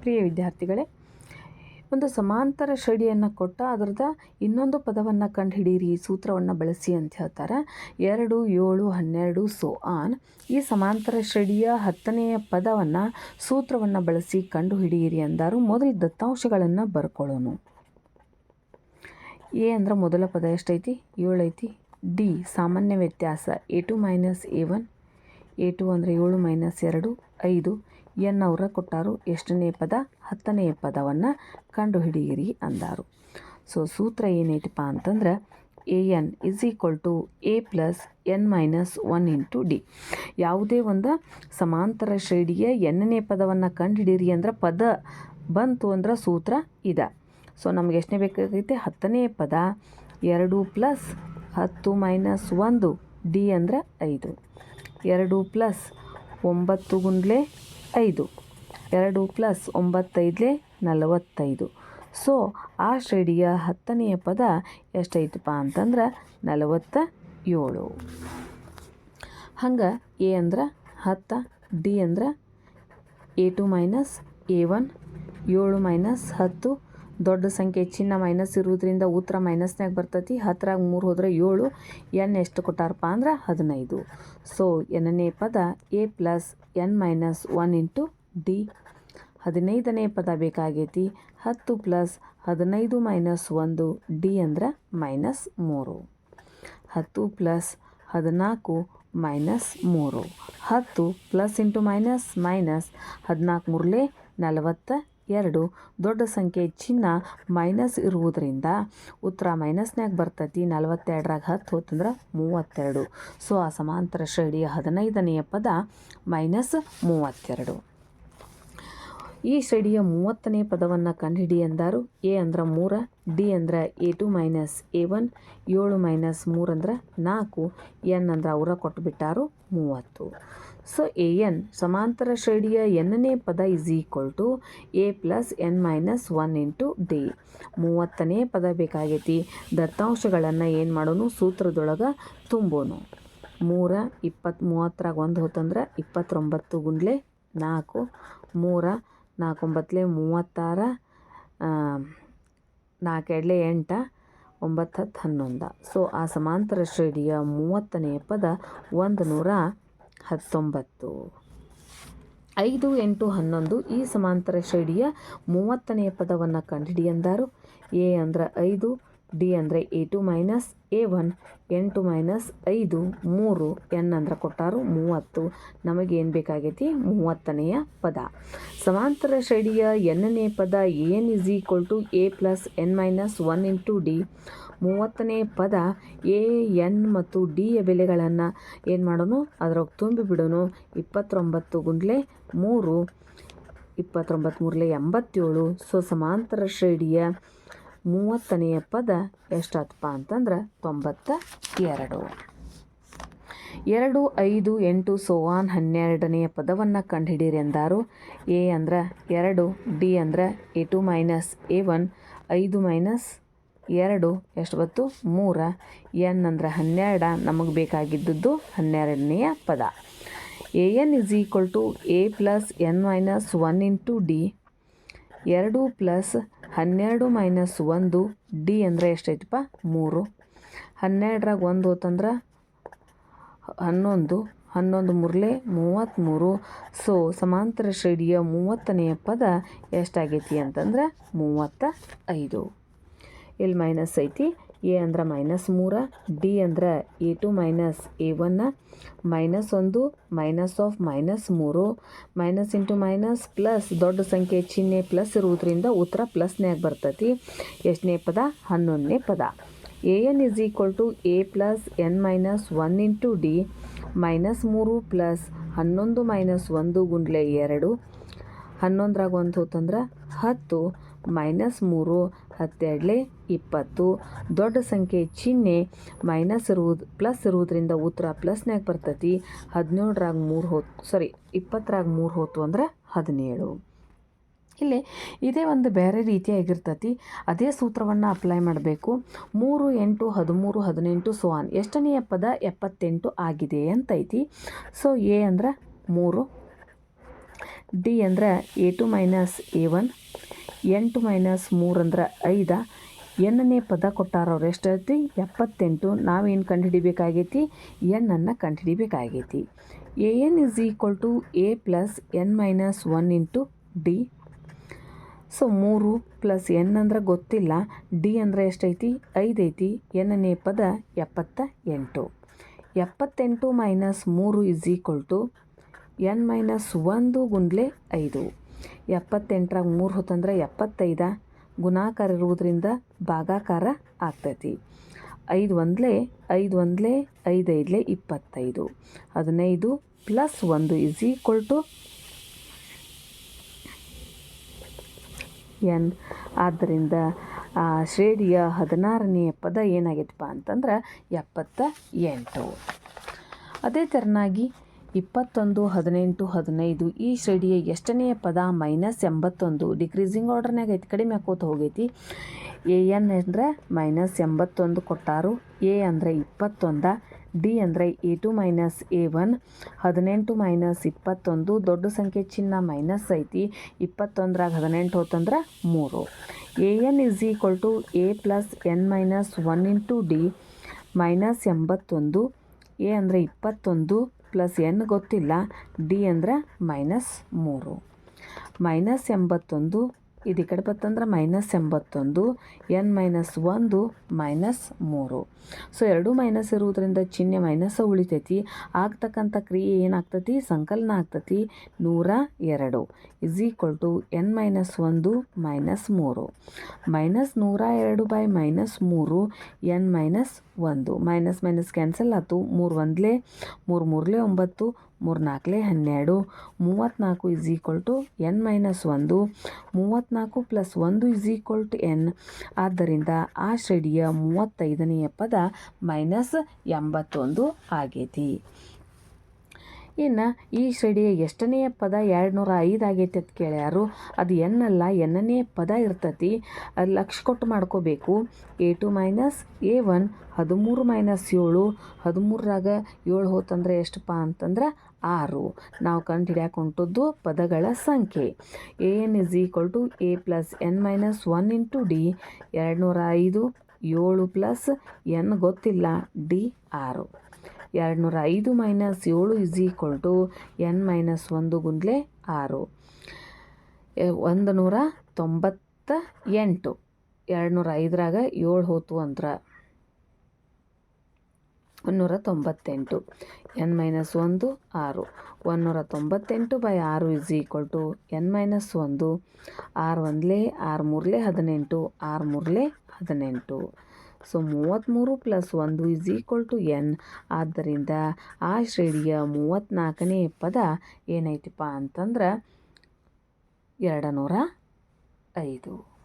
ಪ್ರಿಯ ವಿದ್ಯಾರ್ಥಿಗಳೇ, ಒಂದು ಸಮಾಂತರ ಶ್ರೇಣಿಯನ್ನು ಕೊಟ್ಟ ಅದರದ ಇನ್ನೊಂದು ಪದವನ್ನು ಕಂಡುಹಿಡಿಯಿರಿ ಸೂತ್ರವನ್ನು ಬಳಸಿ ಅಂತ ಹೇಳ್ತಾರೆ. ಎರಡು, ಏಳು, ಹನ್ನೆರಡು, ಸೊ ಆನ್. ಈ ಸಮಾಂತರ ಶ್ರೇಣಿಯ ಹತ್ತನೆಯ ಪದವನ್ನು, ಸೂತ್ರವನ್ನು ಬಳಸಿ ಕಂಡುಹಿಡಿಯಿರಿ ಅಂದರು. ಮೊದಲು ದತ್ತಾಂಶಗಳನ್ನು ಬರ್ಕೊಳ್ಳೋಣ ಎ ಅಂದ್ರೆ ಮೊದಲ ಪದ ಎಷ್ಟೈತಿ? ಏಳೈತಿ. ಡಿ, ಸಾಮಾನ್ಯ ವ್ಯತ್ಯಾಸ. A two minus A one. A two ಅಂದರೆ ಏಳು ಮೈನಸ್ ಎರಡು. ಐದು. ಎನ್ ಅವರ ಕೊಟ್ಟಾರು. ಎಷ್ಟನೇ ಪದ? ಹತ್ತನೆಯ ಪದವನ್ನು ಕಂಡುಹಿಡಿಯಿರಿ ಅಂದರು. ಸೊ ಸೂತ್ರ ಏನೈತಪ್ಪ ಅಂತಂದ್ರೆ A N is equal to A plus N minus one into D ಯಾವುದೇ ಒಂದು ಸಮಾಂತರ ಶ್ರೇಣಿಯ ಎನ್ನನೇ ಪದವನ್ನು ಕಂಡುಹಿಡಿಯಿರಿ ಅಂದ್ರೆ ಪದ ಬಂತು ಅಂದ್ರೆ ಸೂತ್ರ ಇದೆ. ಸೊ ನಮ್ಗೆ ಎಷ್ಟನೇ ಬೇಕಾಗೈತೆ? ಹತ್ತನೇ ಪದ. ಎರಡು ಪ್ಲಸ್ ಹತ್ತು ಮೈನಸ್ ಒಂದು ಡಿ ಅಂದರೆ ಐದು. ಎರಡು ಪ್ಲಸ್ ಒಂಬತ್ತು ಗುಂಡ್ಲೆ ಐದು. ಎರಡು ಪ್ಲಸ್ ಒಂಬತ್ತೈದಲೇ ನಲವತ್ತೈದು. ಸೊ, ಆ ಶ್ರೇಣಿಯ ಹತ್ತನೆಯ ಪದ ಎಷ್ಟೈತಪ್ಪ ಅಂತಂದ್ರೆ ನಲವತ್ತ ಏಳು ಹಂಗೆ ಎ ಅಂದ್ರೆ ಹತ್ತ, ಡಿ ಅಂದ್ರೆ A two minus A one, ಏಳು ಮೈನಸ್ ಹತ್ತು ದೊಡ್ಡ ಸಂಖ್ಯೆ, ಚಿನ್ನ ಮೈನಸ್ ಇರುವುದರಿಂದ ಉತ್ತರ ಮೈನಸ್ನಾಗ ಬರ್ತೈತಿ. ಹತ್ತರಾಗ ಮೂರು ಹೋದರೆ ಏಳು, ಎನ್ ಎಷ್ಟು ಕೊಟ್ಟಾರಪ್ಪ ಅಂದ್ರೆ ಹದಿನೈದು. ಸೊ ಎನ್ನನೇ ಪದ A plus N minus one into D ಹದಿನೈದನೇ ಪದ ಬೇಕಾಗೈತಿ. ಹತ್ತು ಪ್ಲಸ್ ಹದಿನೈದು ಮೈನಸ್ ಒಂದು ಡಿ ಅಂದ್ರೆ ಮೈನಸ್ ಮೂರು. ಹತ್ತು ಪ್ಲಸ್ ಹದಿನಾಲ್ಕು ಮೈನಸ್ ಮೂರು. ಹತ್ತು ಪ್ಲಸ್ ಇಂಟು ಮೈನಸ್ ಮೈನಸ್ ಹದಿನಾಲ್ಕು ಮೂರಲೇ ನಲವತ್ತ ಎರಡು ದೊಡ್ಡ ಸಂಖ್ಯೆ ಚಿನ್ನ ಮೈನಸ್ ಇರುವುದರಿಂದ ಉತ್ತರ ಮೈನಸ್ನಾಗ ಬರ್ತೈತಿ ನಲವತ್ತೆರಡರಾಗ ಹತ್ತು ಹೋತಂದ್ರೆ ಮೂವತ್ತೆರಡು. ಸೊ, ಆ ಸಮಾಂತರ ಶ್ರೇಣಿಯ ಹದಿನೈದನೆಯ ಪದ ಮೈನಸ್ ಮೂವತ್ತೆರಡು. ಈ ಶ್ರೇಣಿಯ ಮೂವತ್ತನೇ ಪದವನ್ನು ಕಂಡುಹಿಡಿ ಅಂದಾರು ಎ ಅಂದ್ರೆ ಮೂರ, ಡಿ ಅಂದ್ರೆ A two minus A one, ಏಳು ಮೈನಸ್ ಮೂರು ಅಂದ್ರೆ ನಾಲ್ಕು, ಎನ್ ಅಂದ್ರೆ ಅವರ ಕೊಟ್ಟುಬಿಟ್ಟಾರು ಮೂವತ್ತು. ಸೊ ಎ ಎನ್ ಸಮಾಂತರ ಶ್ರೇಣಿಯ ಎನ್ನನೇ ಪದ is equal to A plus N minus one into D ಮೂವತ್ತನೇ ಪದ ಬೇಕಾಗೈತಿ. ದತ್ತಾಂಶಗಳನ್ನು ಏನು ಮಾಡೋನು? ಸೂತ್ರದೊಳಗೆ ತುಂಬೋನು. ಮೂರ ಇಪ್ಪತ್ತು ಮೂವತ್ತರಾಗ ಒಂದು ಹೊತ್ತಂದ್ರೆ ಇಪ್ಪತ್ತೊಂಬತ್ತು ಗುಂಡ್ಲೆ ನಾಲ್ಕು. ಮೂರ ನಾಲ್ಕೊಂಬತ್ತಲೆ ಮೂವತ್ತಾರ ನಾಲ್ಕೆಡ್ಲೆ ಎಂಟ, ಒಂಬತ್ತು ಹತ್ತು ಹನ್ನೊಂದು. ಸೊ ಆ ಸಮಾಂತರ ಶ್ರೇಣಿಯ ಮೂವತ್ತನೆಯ ಪದ ಒಂದು ನೂರ ಹತ್ತೊಂಬತ್ತು. ಐದು ಎಂಟು ಹನ್ನೊಂದು ಈ ಸಮಾಂತರ ಶ್ರೇಣಿಯ ಮೂವತ್ತನೆಯ ಪದವನ್ನು ಕಂಡುಹಿಡಿ ಅಂದಾರು. ಎ ಅಂದ್ರೆ ಐದು, ಡಿ ಅಂದರೆ A two minus, A one ಎಂಟು ಮೈನಸ್, ಐದು ಮೂರು ಎನ್ ಅಂದ್ರೆ ಕೊಟ್ಟಾರು ಮೂವತ್ತು. ನಮಗೇನು ಬೇಕಾಗೈತಿ? ಮೂವತ್ತನೆಯ ಪದ. ಸಮಾಂತರ ಶ್ರೇಣಿಯ ಎನ್ನನೇ ಪದ N is equal to A plus N minus one into D. ಮೂವತ್ತನೇ ಪದ ಎ, ಎನ್ ಮತ್ತು ಡಿಯ ಬೆಲೆಗಳನ್ನು ಏನು ಮಾಡೋನು? ಅದ್ರಾಗ ತುಂಬಿ ಬಿಡೋನು. ಇಪ್ಪತ್ತೊಂಬತ್ತು ಗುಂಡ್ಲೆ ಮೂರು, ಇಪ್ಪತ್ತೊಂಬತ್ತು ಮೂರಲೆ ಎಂಬತ್ತೇಳು. ಸೊ, ಸಮಾಂತರ ಶ್ರೇಣಿಯ ಮೂವತ್ತನೆಯ ಪದ ಎಷ್ಟಾತಪ್ಪ ಅಂತಂದ್ರೆ ತೊಂಬತ್ತ ಎರಡು. ಎರಡು, ಐದು, ಎಂಟು, ಸೋವಾನ್ ಹನ್ನೆರಡನೆಯ ಪದವನ್ನು ಕಂಡುಹಿಡಿಯಿರಿ ಎಂದಾರು ಎ ಅಂದ್ರೆ ಎರಡು, ಡಿ ಅಂದ್ರೆ A two minus A one, ಐದು ಮೈನಸ್ ಎರಡು, ಎಷ್ಟು ಬತ್ತು ಮೂರ. ಎನ್ ಅಂದ್ರೆ ಹನ್ನೆರಡ. ನಮಗೆ ಬೇಕಾಗಿದ್ದದ್ದು ಹನ್ನೆರಡನೆಯ ಪದ. A N is equal to A plus N minus one into D. ಎರಡು ಪ್ಲಸ್ ಹನ್ನೆರಡು ಮೈನಸ್ ಒಂದು, ಡಿ ಅಂದರೆ ಎಷ್ಟೈತಪ್ಪ? ಮೂರು. ಹನ್ನೆರಡ್ರಾಗ ಒಂದು ಹೋತಂದ್ರೆ ಹನ್ನೊಂದು. ಹನ್ನೊಂದು ಮೂರಲೆ ಮೂವತ್ತ್ಮೂರು ಸೊ, ಸಮಾಂತರ ಶ್ರೇಣಿಯ ಮೂವತ್ತನೆಯ ಪದ ಎಷ್ಟಾಗೈತಿ ಅಂತಂದ್ರೆ ಮೂವತ್ತ ಐದು ಇಲ್ಲಿ ಮೈನಸ್ ಐತಿ? ಎ ಅಂದ್ರೆ ಮೈನಸ್ ಮೂರ, ಡಿ ಅಂದ್ರೆ ಎ ಟು ಮೈನಸ್ ಎ ಒನ್ನ ಮೈನಸ್ ಒಂದು, ಮೈನಸ್ ಆಫ್ ಮೈನಸ್ ಮೂರು. ಮೈನಸ್ ಇಂಟು ಮೈನಸ್ ಪ್ಲಸ್ ದೊಡ್ಡ ಸಂಖ್ಯೆ ಚಿಹ್ನೆ ಪ್ಲಸ್ ಇರುವುದರಿಂದ ಉತ್ತರ ಪ್ಲಸ್ನ್ಯಾಗ ಬರ್ತೈತಿ. ಎಷ್ಟನೇ ಪದ? ಹನ್ನೊಂದನೇ ಪದ. A N is equal to A plus N minus one into D minus ಮೂರು ಪ್ಲಸ್ ಹನ್ನೊಂದು ಮೈನಸ್ ಒಂದು ಗುಂಡ್ಲೆ ಎರಡು. ಹನ್ನೊಂದರಾಗ ಒಂದು ಹೋತಂದ್ರೆ ಹತ್ತು ಮೈನಸ್ ಮೂರು ಹತ್ತೆರಡಲೆ ಇಪ್ಪತ್ತು. ದೊಡ್ಡ ಸಂಖ್ಯೆ ಚಿಹ್ನೆ ಮೈನಸ್ ಇರುವುದು ಪ್ಲಸ್ ಇರುವುದರಿಂದ ಉತ್ತರ ಪ್ಲಸ್ನಾಗ ಬರ್ತೈತಿ. ಹದಿನೇಳರಾಗ ಮೂರು ಹೋತು ಸಾರಿ ಇಪ್ಪತ್ತರಾಗ ಮೂರು ಹೋತು ಅಂದ್ರೆ ಹದಿನೇಳು. ಇಲ್ಲಿ ಇದೇ ಒಂದು ಬೇರೆ ರೀತಿಯಾಗಿರ್ತೈತಿ. ಅದೇ ಸೂತ್ರವನ್ನು ಅಪ್ಲೈ ಮಾಡಬೇಕು. ಮೂರು ಎಂಟು ಹದಿಮೂರು ಹದಿನೆಂಟು ಆನ್ ಎಷ್ಟನೆಯ ಪದ ಎಪ್ಪತ್ತೆಂಟು ಆಗಿದೆ ಅಂತೈತಿ. ಸೊ ಎ ಅಂದ್ರೆ ಮೂರು ಡಿ ಅಂದ್ರೆ A two minus A one ಎಂಟು ಮೈನಸ್ ಮೂರು ಅಂದ್ರೆ ಐದ. ಎನ್ನನೇ ಪದ ಕೊಟ್ಟಾರ ಅವ್ರು ಎಷ್ಟು ಐತಿ ಎಪ್ಪತ್ತೆಂಟು. ನಾವೇನು ಕಂಡುಹಿಡಿಬೇಕಾಗೈತಿ? ಎನ್ನನ್ನು ಕಂಡುಹಿಡಿಬೇಕಾಗೈತಿ. A N is equal to A plus N minus one into D so ಮೂರು ಪ್ಲಸ್ ಎನ್ ಅಂದ್ರೆ ಗೊತ್ತಿಲ್ಲ. ಡಿ ಅಂದರೆ ಎಷ್ಟೈತಿ ಐದೈತಿ ಎನ್ನನೇ ಪದ ಎಪ್ಪತ್ತ ಎಂಟು ಎಪ್ಪತ್ತೆಂಟು. ಮೈನಸ್ ಮೂರು is equal to N minus ಒಂದು ಗುಂಡ್ಲೆ ಐದು. ಎಪ್ಪತ್ತೆಂಟರಾಗ ಮೂರು ಹೊತ್ತಂದ್ರೆ ಎಪ್ಪತ್ತೈದ ಗುಣಾಕಾರ ಇರುವುದರಿಂದ ಭಾಗಾಕಾರ ಆಗ್ತೈತಿ. ಐದು ಒಂದ್ಲೆ ಐದು ಒಂದ್ಲೆ, ಐದು ಐದಲೇ ಇಪ್ಪತ್ತೈದು. ಹದಿನೈದು ಪ್ಲಸ್ ಒಂದು ಇಸ್ ಈಕ್ವಲ್ ಟು ಎನ್. ಆದ್ದರಿಂದ ಶ್ರೇಣಿಯ ಹದಿನಾರನೆಯ ಪದ ಏನಾಗೈತಪ್ಪ ಅಂತಂದ್ರೆ ಎಪ್ಪತ್ತ ಎಂಟು. ಅದೇ ಥರನಾಗಿ ಇಪ್ಪತ್ತೊಂದು, ಹದಿನೆಂಟು, ಹದಿನೈದು ಈ ಶ್ರೇಣಿಯ ಎಷ್ಟನೆಯ ಪದ ಮೈನಸ್ ಎಂಬತ್ತೊಂದು? ಡಿಕ್ರೀಸಿಂಗ್ ಆರ್ಡರ್ನಾಗ ಐತಿ, ಕಡಿಮೆ ಹಾಕೋತ ಹೋಗೈತಿ. ಎ ಎನ್ ಅಂದರೆ ಮೈನಸ್ ಎಂಬತ್ತೊಂದು ಕೊಟ್ಟಾರು. ಎ ಅಂದರೆ ಇಪ್ಪತ್ತೊಂದ, ಡಿ ಅಂದರೆ A two minus A one, ಹದಿನೆಂಟು ಮೈನಸ್ ಇಪ್ಪತ್ತೊಂದು, ದೊಡ್ಡ ಸಂಖ್ಯೆ ಚಿನ್ನ ಮೈನಸ್ ಐತಿ, ಇಪ್ಪತ್ತೊಂದರಾಗ ಹದಿನೆಂಟು ಹೋತಂದ್ರೆ ಮೂರು. A N is equal to A plus N minus one into D minus ಎಂಬತ್ತೊಂದು, ಎ ಅಂದರೆ ಇಪ್ಪತ್ತೊಂದು ಪ್ಲಸ್ ಎನ್ ಗೊತ್ತಿಲ್ಲ. ಡಿ ಅಂದರೆ ಮೈನಸ್ ಮೂರು. ಮೈನಸ್ ಎಂಬತ್ತೊಂದು ಇದು ಈ ಕಡೆ ಬತ್ತಂದ್ರೆ ಮೈನಸ್ ಎಂಬತ್ತೊಂದು ಎನ್ ಮೈನಸ್ ಒಂದು ಮೈನಸ್ ಮೂರು. ಸೊ ಎರಡು ಮೈನಸ್ ಇರುವುದರಿಂದ ಚಿಹ್ನೆ ಮೈನಸ್ ಉಳಿತೈತಿ. ಆಗ್ತಕ್ಕಂಥ ಕ್ರಿಯೆ ಏನಾಗ್ತತಿ? ಸಂಕಲನ ಆಗ್ತತಿ. ನೂರ ಎರಡು is equal to N minus ಒಂದು ಮೈನಸ್ ಮೂರು. ಮೈನಸ್ ನೂರ ಎರಡು ಬೈ ಮೈನಸ್ ಮೂರು ಎನ್ ಮೈನಸ್ ಒಂದು. ಮೈನಸ್ ಮೈನಸ್ ಕ್ಯಾನ್ಸಲ್ ಆಯ್ತು. ಮೂರು ಒಂದಲೇ, ಮೂರು ಮೂರಲೇ ಒಂಬತ್ತು ಮೂರು ನಾಲ್ಕಲೇ ಹನ್ನೆರಡು. ಮೂವತ್ತ್ನಾಲ್ಕು is equal to N minus ಒಂದು. ಮೂವತ್ತ್ನಾಲ್ಕು ಪ್ಲಸ್ ಒಂದು ಇಸ್ ಈಕ್ವಲ್ ಟು ಎನ್ ಆದ್ದರಿಂದ ಆ ಶ್ರೇಣಿಯ ಮೂವತ್ತೈದನೆಯ ಪದ ಮೈನಸ್ ಎಂಬತ್ತೊಂದು ಆಗೈತಿ. ಇನ್ನು ಈ ಶ್ರೇಣಿಯ ಎಷ್ಟನೆಯ ಪದ? ಎರಡು ನೂರ ಐದು ಆಗೈತಿ ಅಂತ ಕೇಳ್ಯಾರು. ಅದು ಎನ್ನಲ್ಲ ಎನ್ನನೇ ಪದ ಇರ್ತತಿ. ಅದು ಲಕ್ಷ ಕೊಟ್ಟು ಮಾಡ್ಕೋಬೇಕು. A two minus A one ಹದಿಮೂರು ಮೈನಸ್ ಏಳು. ಹದಿಮೂರರಾಗ ಏಳು ಹೋತಂದ್ರೆ ಎಷ್ಟಪ್ಪ ಅಂತಂದ್ರೆ ಆರು. ನಾವು ಕಂಡು ಹಿಡಿಯಕ್ಕೆ ಹೊಂಟದ್ದು ಪದಗಳ ಸಂಖ್ಯೆ. A N is equal to A plus N minus one into D ಎರಡು ನೂರ ಐದು ಏಳು ಪ್ಲಸ್ ಎನ್ ಗೊತ್ತಿಲ್ಲ. ಡಿ ಆರು. ಎರಡು ನೂರ ಐದು ಮೈನಸ್ ಏಳು is equal to N minus ಒಂದು ಗುಂದ್ಲೆ ಆರು. ಒಂದು ನೂರ ತೊಂಬತ್ತ ಎಂಟು. ಎರಡು ನೂರ ಐದರಾಗ ಏಳು ಹೋತು ಅಂದ್ರೆ ಒಂದುನೂರ ತೊಂಬತ್ತೆಂಟು ಎನ್ ಮೈನಸ್ ಒಂದು, ಆರು. ಒಂದೂರ ತೊಂಬತ್ತೆಂಟು ಬೈ ಆರು is equal to N minus ಒಂದು. ಆರು ಒಂದಲೇ, ಆರು ಮೂರಲೇ ಹದಿನೆಂಟು, ಆರು ಮೂರಲೇ ಹದಿನೆಂಟು. ಸೊ ಮೂವತ್ತ್ಮೂರು ಪ್ಲಸ್ ಒಂದು ಇಸ್ ಈಕ್ವಲ್ ಟು ಎನ್. ಆದ್ದರಿಂದ ಆ ಶ್ರೇಣಿಯ ಮೂವತ್ತ್ನಾಲ್ಕನೇ ಪದ ಏನೈತಿಪ್ಪ ಅಂತಂದ್ರೆ ಎರಡು ನೂರ ಐದು.